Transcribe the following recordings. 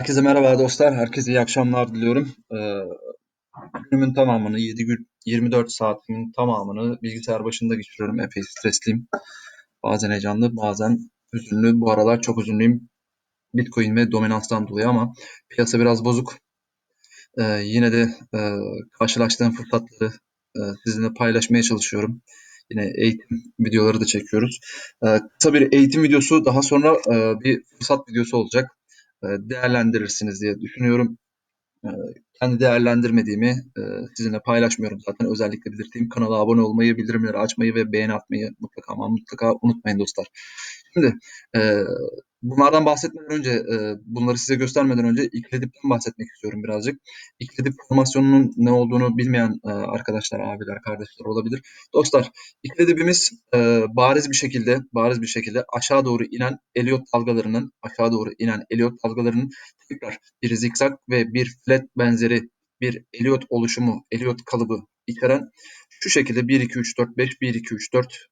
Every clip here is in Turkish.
Herkese merhaba dostlar. Herkese iyi akşamlar diliyorum. Ee, günümün tamamını, 7 gün, 24 saatimin tamamını bilgisayar başında geçiriyorum. Epey stresliyim. Bazen heyecanlı, bazen hüzünlü. Bu aralar çok hüzünlüyüm. Bitcoin ve dominanstan dolayı ama piyasa biraz bozuk. Ee, yine de e, karşılaştığım fırsatları e, sizinle paylaşmaya çalışıyorum. Yine eğitim videoları da çekiyoruz. Ee, kısa bir eğitim videosu, daha sonra e, bir fırsat videosu olacak. E, değerlendirirsiniz diye düşünüyorum. E, kendi değerlendirmediğimi e, sizinle paylaşmıyorum zaten. Özellikle belirteyim. Kanala abone olmayı, bildirimleri açmayı ve beğeni atmayı mutlaka ama mutlaka unutmayın dostlar. Şimdi bunlardan bahsetmeden önce, bunları size göstermeden önce İkledip'ten bahsetmek istiyorum birazcık. İkledip formasyonunun ne olduğunu bilmeyen arkadaşlar, abiler, kardeşler olabilir. Dostlar, İkledip'imiz bariz bir şekilde, bariz bir şekilde aşağı doğru inen Elliot dalgalarının, aşağı doğru inen Elliot dalgalarının tekrar bir zikzak ve bir flat benzeri bir Elliot oluşumu, Elliot kalıbı içeren şu şekilde 1, 2, 3, 4, 5, 1, 2, 3, 4,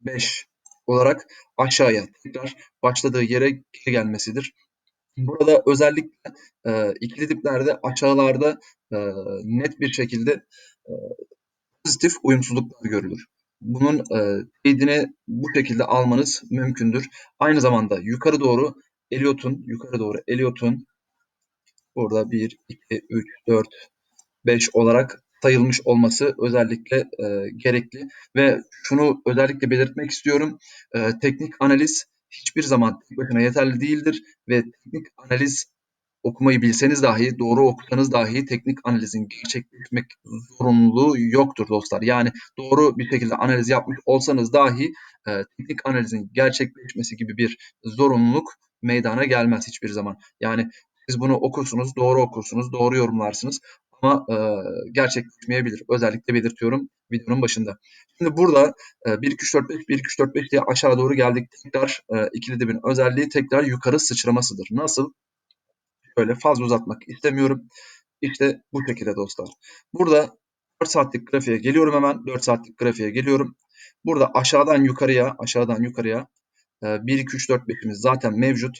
5 olarak aşağıya tekrar başladığı yere geri gelmesidir. Burada özellikle e, ikili diplerde aşağılarda e, net bir şekilde e, pozitif uyumsuzluklar görülür. Bunun e, teyidini bu şekilde almanız mümkündür. Aynı zamanda yukarı doğru Elliot'un, yukarı doğru Elliot'un burada 1, 2, 3, 4, 5 olarak sayılmış olması özellikle e, gerekli ve şunu özellikle belirtmek istiyorum. E, teknik analiz hiçbir zaman tek başına yeterli değildir ve teknik analiz okumayı bilseniz dahi, doğru okusanız dahi teknik analizin gerçekleşmek zorunluluğu yoktur dostlar. Yani doğru bir şekilde analiz yapmış olsanız dahi e, teknik analizin gerçekleşmesi gibi bir zorunluluk meydana gelmez hiçbir zaman. Yani siz bunu okursunuz, doğru okursunuz, doğru yorumlarsınız ama e, gerçekleşmeyebilir. Özellikle belirtiyorum videonun başında. Şimdi burada e, 1 2 3 4 5 1 2 3 4 5 diye aşağı doğru geldik. Tekrar e, ikili dibin özelliği tekrar yukarı sıçramasıdır. Nasıl? Şöyle fazla uzatmak istemiyorum. İşte bu şekilde dostlar. Burada 4 saatlik grafiğe geliyorum hemen. 4 saatlik grafiğe geliyorum. Burada aşağıdan yukarıya, aşağıdan yukarıya 1 2 3 4 5'imiz zaten mevcut.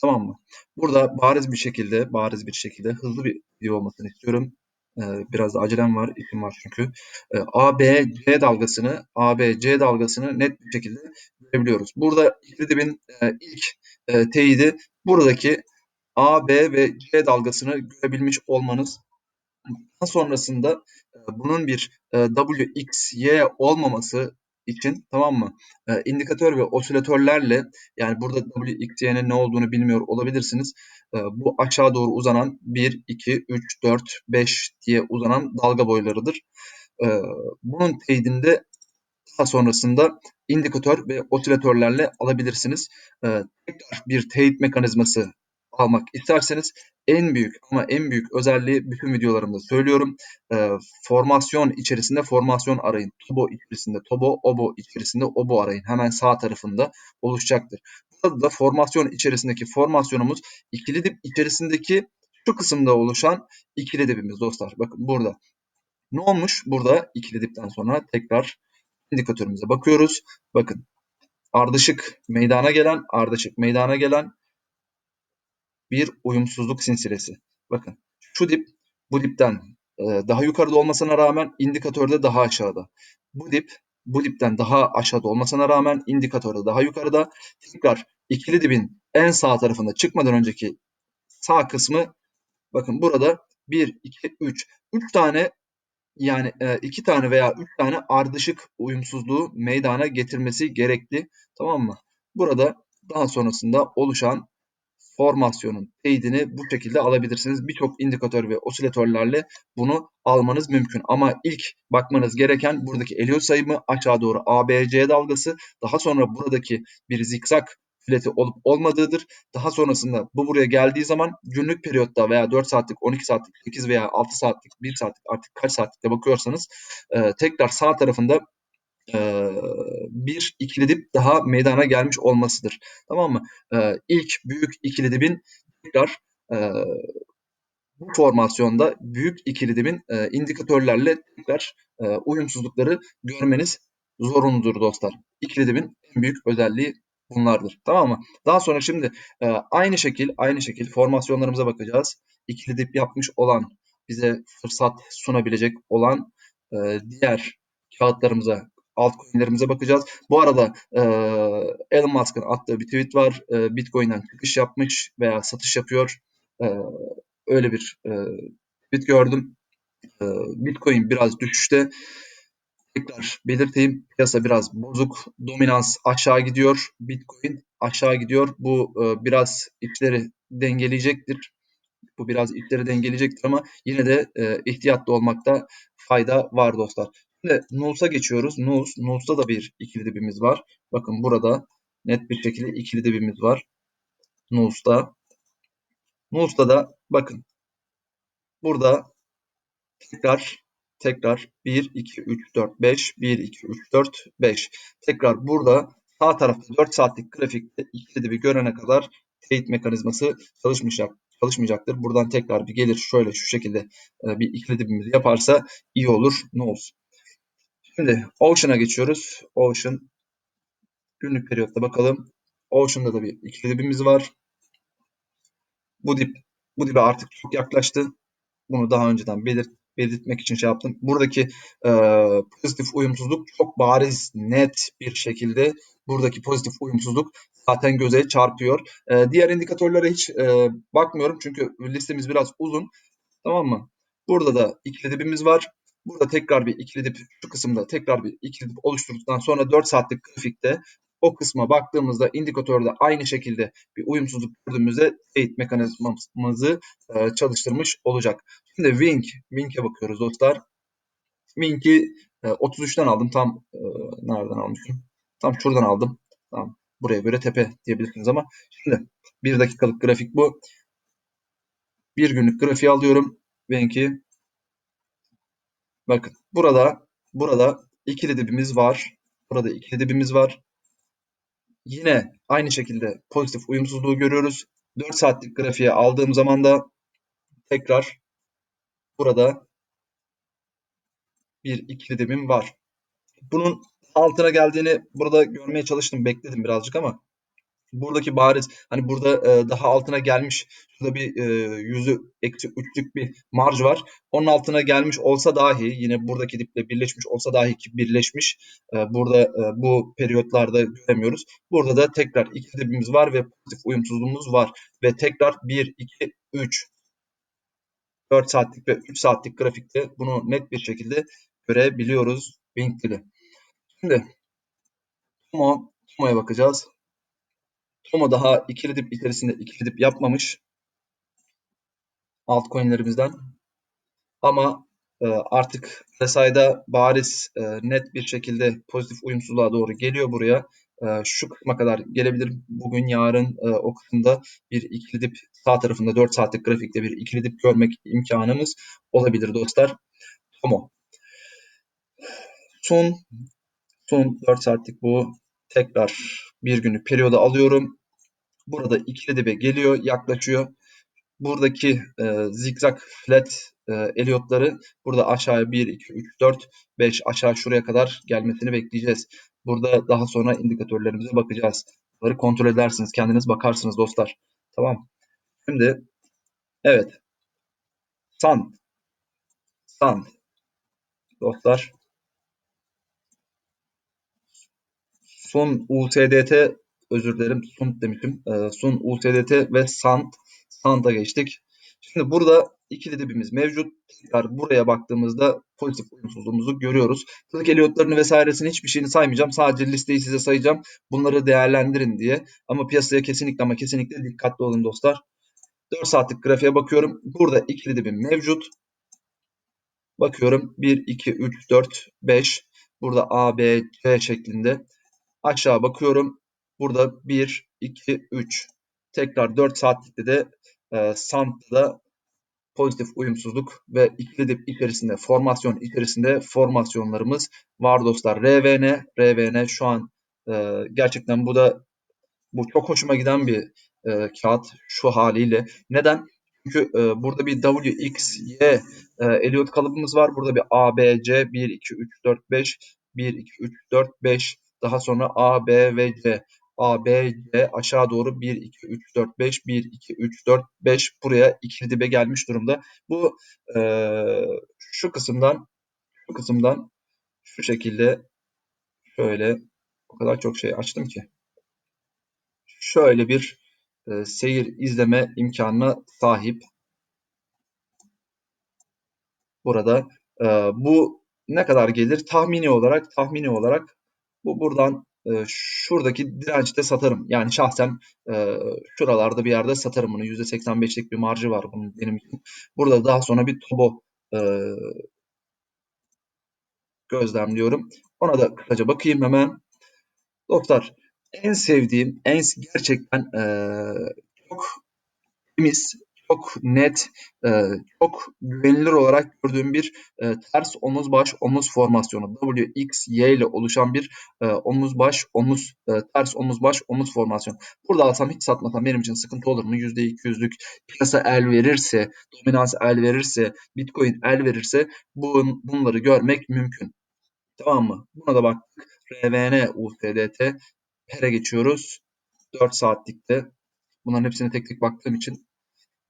Tamam mı? Burada bariz bir şekilde, bariz bir şekilde hızlı bir video olmasını istiyorum. Ee, biraz da acelem var, işim var çünkü. Ee, ABC dalgasını, ABC dalgasını net bir şekilde görebiliyoruz. Burada İkridib'in e, ilk e, teyidi buradaki AB ve C dalgasını görebilmiş olmanız. Daha sonrasında e, bunun bir e, WXY olmaması için tamam mı? E, indikatör ve osilatörlerle yani burada WXY'nin ne olduğunu bilmiyor olabilirsiniz. E, bu aşağı doğru uzanan 1, 2, 3, 4, 5 diye uzanan dalga boylarıdır. E, bunun teyidinde daha sonrasında indikatör ve osilatörlerle alabilirsiniz. E, tekrar bir teyit mekanizması almak isterseniz en büyük ama en büyük özelliği bütün videolarımda söylüyorum. E, formasyon içerisinde formasyon arayın. Tobo içerisinde Tobo, Obo içerisinde Obo arayın. Hemen sağ tarafında oluşacaktır. Burada da formasyon içerisindeki formasyonumuz ikili dip içerisindeki şu kısımda oluşan ikili dibimiz dostlar. Bakın burada. Ne olmuş? Burada ikili dipten sonra tekrar indikatörümüze bakıyoruz. Bakın ardışık meydana gelen, ardışık meydana gelen bir uyumsuzluk silsilesi. Bakın şu dip bu dipten e, daha yukarıda olmasına rağmen indikatörde daha aşağıda. Bu dip bu dipten daha aşağıda olmasına rağmen indikatörde daha yukarıda. Tekrar ikili dibin en sağ tarafında çıkmadan önceki sağ kısmı bakın burada 1, 2, 3. 3 tane yani e, iki tane veya üç tane ardışık uyumsuzluğu meydana getirmesi gerekli. Tamam mı? Burada daha sonrasında oluşan formasyonun teyidini bu şekilde alabilirsiniz. Birçok indikatör ve osilatörlerle bunu almanız mümkün. Ama ilk bakmanız gereken buradaki Elliot sayımı aşağı doğru ABC dalgası. Daha sonra buradaki bir zikzak fileti olup olmadığıdır. Daha sonrasında bu buraya geldiği zaman günlük periyotta veya 4 saatlik, 12 saatlik, 8 veya 6 saatlik, 1 saatlik artık kaç saatlikte bakıyorsanız tekrar sağ tarafında e, bir ikili dip daha meydana gelmiş olmasıdır. Tamam mı? E, ilk büyük ikili dibin tekrar e, bu formasyonda büyük ikili dibin e, indikatörlerle tekrar uyumsuzlukları görmeniz zorunludur dostlar. İkili dibin en büyük özelliği bunlardır. Tamam mı? Daha sonra şimdi aynı şekil aynı şekil formasyonlarımıza bakacağız. İkili dip yapmış olan bize fırsat sunabilecek olan diğer kağıtlarımıza altcoin'lerimize bakacağız. Bu arada e, Elon Musk'ın attığı bir tweet var. E, Bitcoin'den çıkış yapmış veya satış yapıyor. E, öyle bir e, tweet gördüm. E, Bitcoin biraz düşüşte. Tekrar belirteyim. Piyasa biraz bozuk. Dominans aşağı gidiyor. Bitcoin aşağı gidiyor. Bu e, biraz işleri dengeleyecektir. Bu biraz işleri dengeleyecektir ama yine de e, ihtiyatlı olmakta fayda var dostlar. Şimdi Nuls'a geçiyoruz. Nuls, Nuls'ta da bir ikili dibimiz var. Bakın burada net bir şekilde ikili dibimiz var. Nuls'ta. Nuls'ta da bakın burada tekrar tekrar 1, 2, 3, 4, 5, 1, 2, 3, 4, 5. Tekrar burada sağ tarafta 4 saatlik grafikte ikili dibi görene kadar trade mekanizması çalışmayacak, çalışmayacaktır. Buradan tekrar bir gelir şöyle şu şekilde e, bir ikili dibimizi yaparsa iyi olur. Ne. Şimdi Ocean'a geçiyoruz. Ocean günlük periyotta bakalım. Ocean'da da bir ikili dibimiz var. Bu dip bu dibe artık çok yaklaştı. Bunu daha önceden belirt, belirtmek için şey yaptım. Buradaki e, pozitif uyumsuzluk çok bariz, net bir şekilde buradaki pozitif uyumsuzluk zaten göze çarpıyor. E, diğer indikatörlere hiç e, bakmıyorum çünkü listemiz biraz uzun. Tamam mı? Burada da ikili dibimiz var. Burada tekrar bir ikili dip şu kısımda tekrar bir ikili dip oluşturduktan sonra 4 saatlik grafikte o kısma baktığımızda indikatörde aynı şekilde bir uyumsuzluk gördüğümüzde trade mekanizmamızı e, çalıştırmış olacak. Şimdi Wink, Wink'e bakıyoruz dostlar. Wink'i e, 33'ten aldım. Tam e, nereden almışım? Tam şuradan aldım. Tamam. Buraya göre tepe diyebilirsiniz ama şimdi bir dakikalık grafik bu. Bir günlük grafiği alıyorum. Wink'i Bakın burada burada ikili dibimiz var. Burada ikili dibimiz var. Yine aynı şekilde pozitif uyumsuzluğu görüyoruz. 4 saatlik grafiğe aldığım zaman da tekrar burada bir ikili dibim var. Bunun altına geldiğini burada görmeye çalıştım. Bekledim birazcık ama buradaki bariz hani burada e, daha altına gelmiş şurada bir e, yüzü eksi üçlük bir marj var. Onun altına gelmiş olsa dahi yine buradaki diple birleşmiş olsa dahi ki birleşmiş e, burada e, bu periyotlarda göremiyoruz. Burada da tekrar iki dibimiz var ve pozitif uyumsuzluğumuz var ve tekrar 1, 2, 3 4 saatlik ve 3 saatlik grafikte bunu net bir şekilde görebiliyoruz Winkli. Şimdi Tomo, Tomo'ya bakacağız. Tomo daha ikili dip içerisinde ikili dip yapmamış altcoin'lerimizden. Ama e, artık RSI'da bariz e, net bir şekilde pozitif uyumsuzluğa doğru geliyor buraya. E, şu kısma kadar gelebilir. Bugün yarın e, o kısımda bir ikili dip sağ tarafında 4 saatlik grafikte bir ikili dip görmek imkanımız olabilir dostlar. Tomo. Son son 4 saatlik bu tekrar bir günlük periyoda alıyorum. Burada ikili dibe geliyor, yaklaşıyor. Buradaki e, zigzag flat e, Elliot'ları burada aşağıya 1, 2, 3, 4, 5 aşağı şuraya kadar gelmesini bekleyeceğiz. Burada daha sonra indikatörlerimize bakacağız. Bunları kontrol edersiniz. Kendiniz bakarsınız dostlar. Tamam. Şimdi evet. Sand. Sand. Dostlar. Son USDT özür dilerim Sunt demişim. E, Sun, USDT ve Sant. Sant'a geçtik. Şimdi burada ikili dibimiz mevcut. Tekrar buraya baktığımızda pozitif uyumsuzluğumuzu görüyoruz. Tılık eliyotlarını vesairesini hiçbir şeyini saymayacağım. Sadece listeyi size sayacağım. Bunları değerlendirin diye. Ama piyasaya kesinlikle ama kesinlikle dikkatli olun dostlar. 4 saatlik grafiğe bakıyorum. Burada ikili dibim mevcut. Bakıyorum 1, 2, 3, 4, 5. Burada A, B, C şeklinde. Aşağı bakıyorum. Burada 1, 2, 3. Tekrar 4 saatlikte de e, SANT'da pozitif uyumsuzluk ve ikili dip içerisinde formasyon içerisinde formasyonlarımız var dostlar. RVN, RVN şu an e, gerçekten bu da bu çok hoşuma giden bir e, kağıt şu haliyle. Neden? Çünkü e, burada bir W, X, Y e, Elliot kalıbımız var. Burada bir A, B, C 1, 2, 3, 4, 5 1, 2, 3, 4, 5 daha sonra A, B ve C A, B, C aşağı doğru 1, 2, 3, 4, 5, 1, 2, 3, 4, 5 buraya ikili dibe gelmiş durumda. Bu e, şu kısımdan şu kısımdan şu şekilde şöyle o kadar çok şey açtım ki şöyle bir e, seyir izleme imkanına sahip. Burada e, bu ne kadar gelir? Tahmini olarak tahmini olarak bu buradan e, şuradaki dirençte satarım. Yani şahsen e, şuralarda bir yerde satarım bunu. %85'lik bir marjı var bunun benim için. Burada daha sonra bir tobo e, gözlemliyorum. Ona da kısaca bakayım hemen. Dostlar en sevdiğim, en gerçekten e, çok temiz, çok net, e, çok güvenilir olarak gördüğüm bir e, ters omuz baş omuz formasyonu. W, X, Y ile oluşan bir e, omuz baş omuz e, ters omuz baş omuz formasyonu. Burada alsam hiç satmasam benim için sıkıntı olur mu? %200'lük piyasa el verirse, dominans el verirse, Bitcoin el verirse bun, bunları görmek mümkün. Tamam mı? Buna da baktık. RVN, USDT, PER'e geçiyoruz. 4 saatlikte. Bunların hepsine tek tek baktığım için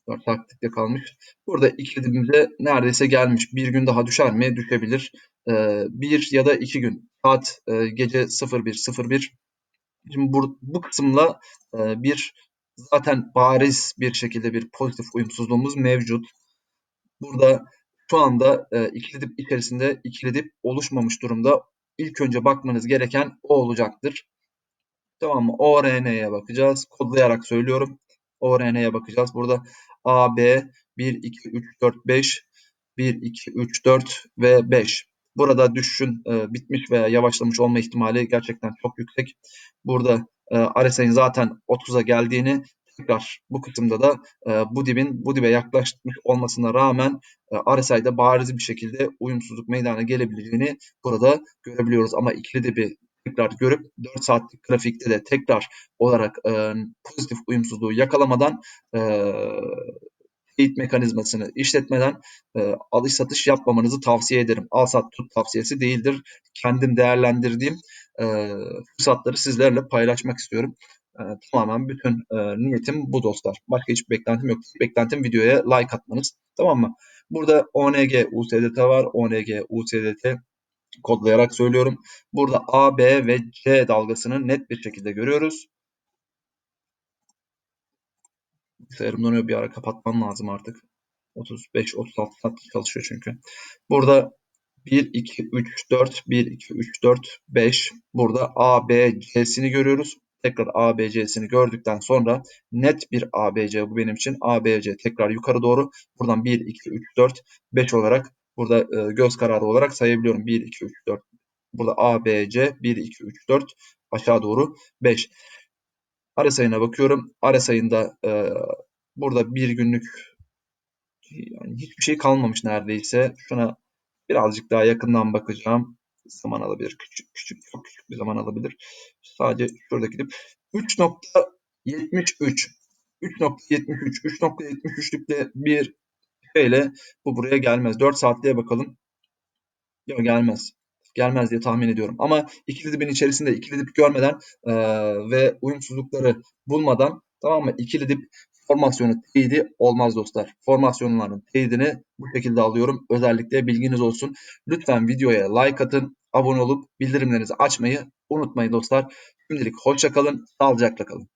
4 saatlikte kalmış. Burada iki dibimize neredeyse gelmiş. Bir gün daha düşer mi? Düşebilir. Ee, bir ya da iki gün. Saat e, gece 01.01. Şimdi bu, bu kısımla e, bir zaten bariz bir şekilde bir pozitif uyumsuzluğumuz mevcut. Burada şu anda e, ikili dip içerisinde ikili dip oluşmamış durumda. İlk önce bakmanız gereken o olacaktır. Tamam mı? ORN'ye bakacağız. Kodlayarak söylüyorum. ORN'ye bakacağız. Burada A, B 1, 2, 3, 4, 5 1, 2, 3, 4 ve 5. Burada düşüşün e, bitmiş veya yavaşlamış olma ihtimali gerçekten çok yüksek. Burada e, RSI'nin zaten 30'a geldiğini tekrar bu kısımda da e, bu dibin bu dibe yaklaşmış olmasına rağmen e, RSI'de bariz bir şekilde uyumsuzluk meydana gelebileceğini burada görebiliyoruz. Ama ikili dibi tekrar görüp 4 saatlik grafikte de tekrar olarak e, pozitif uyumsuzluğu yakalamadan e, mekanizmasını işletmeden e, alış satış yapmamanızı tavsiye ederim. Al sat tut tavsiyesi değildir. Kendim değerlendirdiğim e, fırsatları sizlerle paylaşmak istiyorum. E, tamamen bütün e, niyetim bu dostlar. Başka hiçbir beklentim yok. Beklentim videoya like atmanız. Tamam mı? Burada ONG USDT var. ONG USDT kodlayarak söylüyorum. Burada A, B ve C dalgasını net bir şekilde görüyoruz. Bilgisayarım donuyor bir ara kapatmam lazım artık. 35-36 saat çalışıyor çünkü. Burada 1, 2, 3, 4, 1, 2, 3, 4, 5. Burada A, B, C'sini görüyoruz. Tekrar A, B, C'sini gördükten sonra net bir A, B, C bu benim için. A, B, C tekrar yukarı doğru. Buradan 1, 2, 3, 4, 5 olarak Burada e, göz kararı olarak sayabiliyorum. 1, 2, 3, 4. Burada A, B, C. 1, 2, 3, 4. Aşağı doğru 5. Ara sayına bakıyorum. Ara sayında e, burada bir günlük yani hiçbir şey kalmamış neredeyse. Şuna birazcık daha yakından bakacağım. Zaman alabilir. Küçük küçük çok küçük bir zaman alabilir. Sadece şurada gidip 3.73 3.73 3.73'lükte 1 ile bu buraya gelmez. 4 saatliğe bakalım. Yok gelmez. Gelmez diye tahmin ediyorum. Ama ikili dibin içerisinde ikili dip görmeden e, ve uyumsuzlukları bulmadan tamam mı? İkili dip formasyonu teyidi olmaz dostlar. Formasyonların teyidini bu şekilde alıyorum. Özellikle bilginiz olsun. Lütfen videoya like atın, abone olup bildirimlerinizi açmayı unutmayın dostlar. Şimdilik hoşça kalın, sağlıcakla kalın.